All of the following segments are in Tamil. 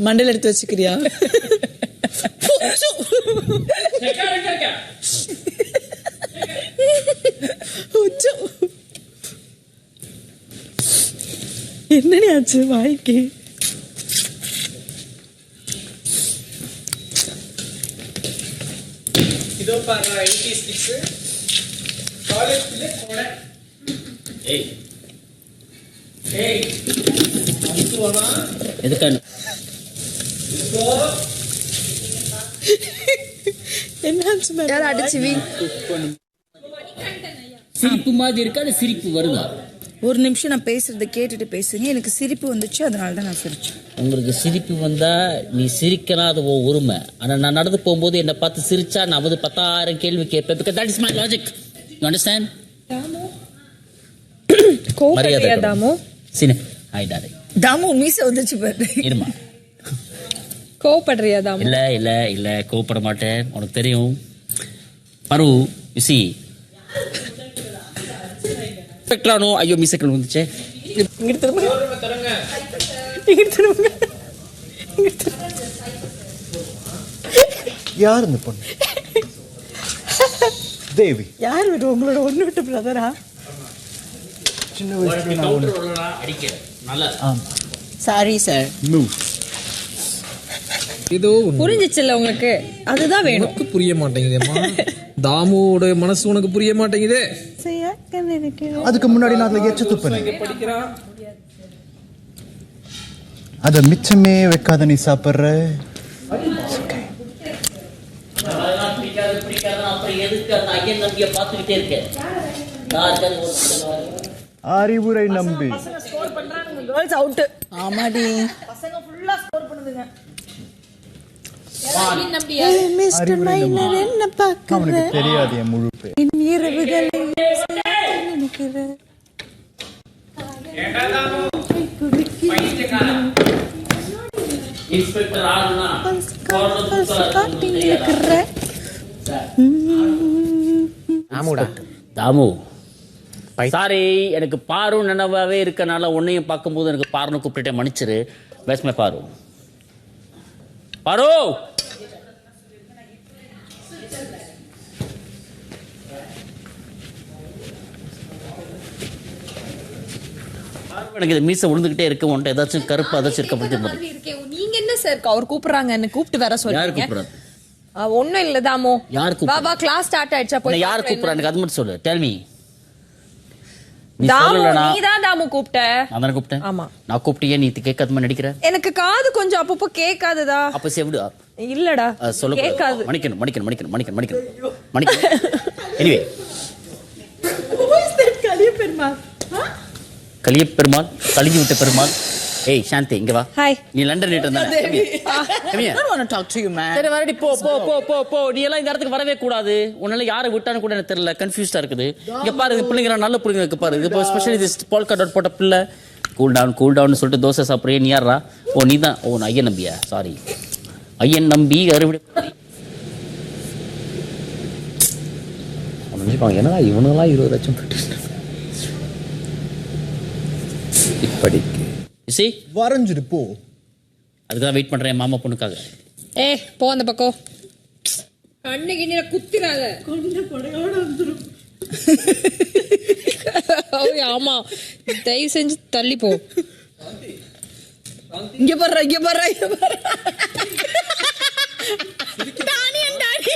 மண்டையில எடுத்து வச்சுக்கிறியா. என்னடி ஆச்சு வாய்க்கு இதோ பாருங்க எயிட்டி ஸ்டிக்ஸ் காலேஜ்ல கொடை ஏய். ஏய் அமுத்துவானா? எதுக்கான யார் சிரிப்பு மாதிரி இருக்கா அது சிரிப்பு வருதா? ஒரு நிமிஷம் நான் பேசுறத கேட்டுட்டு பேசுங்க. எனக்கு சிரிப்பு வந்துச்சு அதனால தான் நான் சிரிச்சேன். உங்களுக்கு சிரிப்பு வந்தா நீ சிரிக்கலாம் அது உரிமை. ஆனா நான் நடந்து போகும்போது என்னை பார்த்து சிரிச்சா நான் வந்து பத்தாயிரம் கேள்வி கேட்பேன். Because that is my logic you understand Dhamu? சினே. Hi டாரி தாமு மீச வந்துச்சு பாரு. இருமா. கோவப்படுறியா தாமு இல்ல இல்ல இல்ல கோவப்பட மாட்டேன் உனக்கு தெரியும். பரு யூசி ஸ்பெக்ட்ரானோ ஐயோ மிஸ்ஸிக்கல் வந்துச்சே. இங்கிட்டு திரும்ப இங்கிட்டு திரும்ப யார் இந்த பொண்ணு? தேவி. யார் விட்டு உங்களோட ஒண்ணு விட்டு பிரதரா? சின்ன வயசுல நான் ஒண்ணு அடிக்க நல்லா ஆமா. சாரி சார் நூ ஏதோ புரிஞ்சிச்சுல்ல உங்களுக்கு? அதுதான் வேணும். உனக்கு புரிய மாட்டேங்குதேம்மா. தாமுவோட மனசு உனக்கு புரிய மாட்டேங்குதே. அதுக்கு முன்னாடி நான் அதுல எச்ச துப்பினேன் அத மிச்சமே வைக்காத நீ சாப்பிடுற. அதெல்லாம் பிடிக்காது பிடிக்காது அப்புறம் எதுக்கு அந்த ஐயன் நம்பியை பார்த்துக்கிட்டே இருக்கேன் யாருக்காவது ஒரு சில அறிவுரை நம்பி கேர்ள்ஸ் அவுட் ஆமாடி மிஸ்டர் மைனர் என்ன பார்க்க அவனுக்கு தெரியாது என் முழு பேர். என் இரவுகளை நினைக்கிற இன்ஸ்பெக்டர் ஆகுனா இருக்கிற. ஆமாடா தாமு. சாரி எனக்கு பாரு நினைவாவே இருக்கனால உன்னையும் பார்க்கும்போது எனக்கு பாருன்னு கூப்பிட்டுட்டே மன்னிச்சிரு. பேசுமே பாரு? பாரு! எனக்கு இது மீசை விழுந்துகிட்டே இருக்கு உன்ட்ட ஏதாச்சும் கருப்பு ஏதாச்சும் இருக்க நீங்க என்ன சார் அவர் கூப்பிடுறாங்க. என்ன கூப்பிட்டு வர சொல்றீங்க. ஒண்ணும் இல்ல தாமு. யார் வா கூப்பிடுறது வா கிளாஸ் ஸ்டார்ட் ஆயிடுச்சா. போய் யார் கூப்பிடுறா? எனக்கு அது மட்டும் சொல்லு. டெல் மீ எனக்கு காது கொஞ்சம் அப்பப்போ கேட்காததா அப்ப செவிடு இல்லடா சொல்ல கேட்காது. மணிக்கணும் மணிக்கணும் மணிக்கணும் மணிக்கணும் மணிக்கணும் எனிவே கலிய பெருமாள் கலிஞ்சு விட்ட பெருமாள். ஏய் சாந்தி இங்க வா. ஹாய் நீ லண்டன் கம்மியா I don't want to talk to you man. சரி வரடி போ போ போ போ போ. நீ எல்லாம் இந்த இடத்துக்கு வரவே கூடாது. உன்னால யாரை விட்டான்னு கூட எனக்கு தெரியல. கன்ஃபியூஸ்டா இருக்குது. இங்க பாரு இது பிள்ளைங்க நல்ல பிள்ளைங்க இருக்கு பாரு. இது ஸ்பெஷலி இது பால்கா டாட் போட்ட பிள்ளை. கூல் டவுன் கூல் டவுன் சொல்லிட்டு தோசை சாப்பிட்றியே நீ யாரா ஓ நீ தான். ஓ நான் ஐயன் நம்பியா? சாரி ஐயன் நம்பி அறுவடை நினைச்சுப்பாங்க என்னடா இவனுங்களாம் இருபது லட்சம் போட்டு இப்படிக்கு. சி வரைஞ்சிரு போ. அதுக்கு தான் வெயிட் பண்றேன் என் மாமா பொண்ணுக்காக. ஏ போ அந்த பக்கம். கண்ணு கிண்ணில குத்திராத ஓய், ஆமா. தயவு செஞ்சு தள்ளி போ. இங்க பாரு இங்க பாரு இங்க பாரு. டானியன் டாடி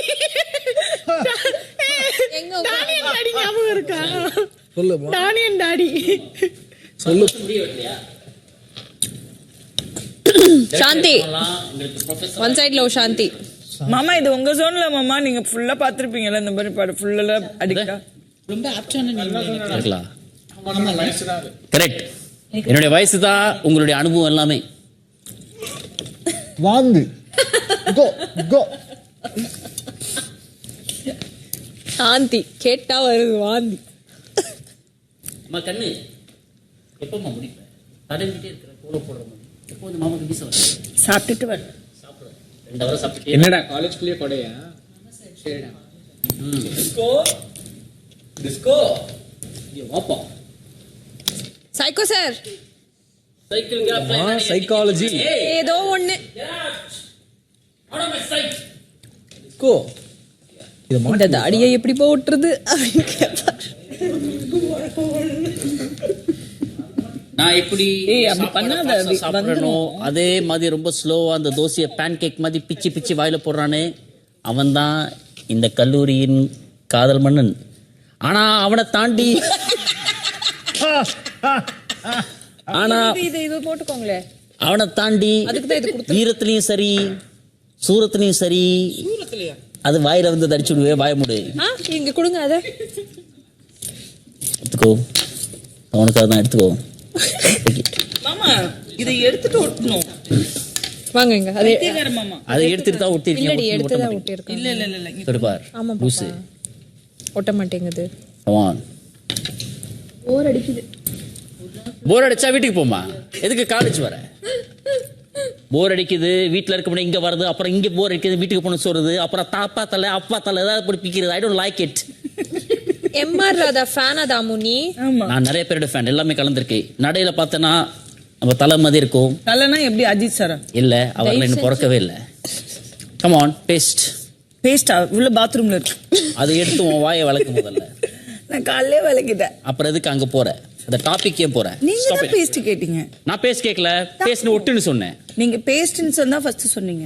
எங்க டானியன் டாடி ஞாபகம் இருக்கா? டானியன் டாடி சாந்தி. ஒன் சைட்ல ஓ சாந்தி. மாமா இது உங்க ஜோன்ல மாமா நீங்க ஃபுல்லா பாத்திருப்பீங்கல்ல இந்த மாதிரி பாடு ஃபுல்லா அடிக்கா ரொம்ப இருக்கலாம். கரெக்ட் என்னுடைய வயசு தான் உங்களுடைய அனுபவம் எல்லாமே. வாந்து கோ கோ. சாந்தி. கேட்டா வருது வாந்தி. அம்மா கண்ணு. எப்போம்மா முடிப்பேன் தடவிட்டே இருக்கிற கோல போடுற மாதிரி. எப்போ வந்து மாமாக்கு வீச வர சாப்பிட்டுட்டு வர சாப்பிடுவேன். ரெண்டு ஹவரம் சாப்பிட்டு என்னடா காலேஜ்குள்ளேயே கொடையா? சரிடா. டிஸ்கோ? டிஸ்கோ? வாப்பா. Psycho sir. சைக்காலஜி. ஏதோ ஒண்ணு. கோ இத மா இந்த தாடியை எப்படி போட்டுறது அப்படின்னு கேட்பார் நான் எப்படி ஏய், அப்படி பண்ணாத, ஆ அது மாதிரி ரொம்ப ஸ்லோவா அந்த தோசையை பேன் கேக் மாதிரி பிச்சு பிச்சு வாயில போடுறானே. அவன்தான் இந்த கல்லூரியின் காதல் மன்னன். ஆனா அவனை தாண்டி ஆனா இது இது போட்டுக்கோங்களேன் அவனை தாண்டி வீரத்திலையும் சரி சூரத்திலையும் சரி அது வாயில வந்து தடிச்சு விடுவே வாய முடு. இங்க கொடுங்க அத. எடுத்துக்கோ. அவனுக்காக தான் எடுத்துக்கோ. மாமா இதை எடுத்துட்டு ஒட்டணும். வாங்க இங்க அது வேற மாமா. அதை எடுத்துட்டு தான் இல்லடி ஒட்டிருக்கீங்க எடுத்து தான் ஒட்டியிருக்கேன் இல்ல இல்ல இல்ல இல்ல இங்க எடுப்பார் ஆமா லூசு. ஒட்ட மாட்டேங்குது. கமான் போர் அடிச்சா வீட்டுக்கு போமா எதுக்கு காலேஜ் வர? போர் அடிக்குது வீட்ல இருக்க முடியும் இங்க வருது அப்புறம் இங்க போர் அடிக்குது வீட்டுக்கு போன சொல்றது அப்புறம் தாப்பா தலை அப்பா தலை ஏதாவது போய் பிக்கிறது I don't like it M R ஃபேனா நீ ஆமா. நான் நிறைய பேரோட ஃபேன் எல்லாமே கலந்துருக்கு. நடையில பார்த்தேன்னா நம்ம தலை மாதிரி இருக்கும். நல்லனா எப்படி அஜித் சாரா இல்ல அவர்ல இன்னும் பிறக்கவே இல்லை. கமான் பேஸ்ட் பேஸ்டா உள்ள பாத்ரூம்ல இருக்கு. அதை எடுத்து உன் வாயை வளர்க்க முதல்ல நான் காலையிலே விளக்கிட்டேன் அப்புறம் எதுக்கு அங்க போற? அந்த டாபிக் ஏன் போற? நீங்க தான். பேஸ்ட் கேட்டீங்க. நான் பேச கேட்கல பேசின ஒட்டுன்னு சொன்னேன். நீங்க பேஸ்ட்னு சொன்னா ஃபர்ஸ்ட் சொன்னீங்க.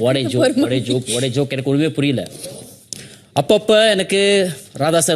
ஒடே ஜோக் ஒடே ஜோக் ஒடே ஜோக் எனக்கு ஒண்ணுமே புரியல. அப்பப்ப எனக்கு ராதா சார்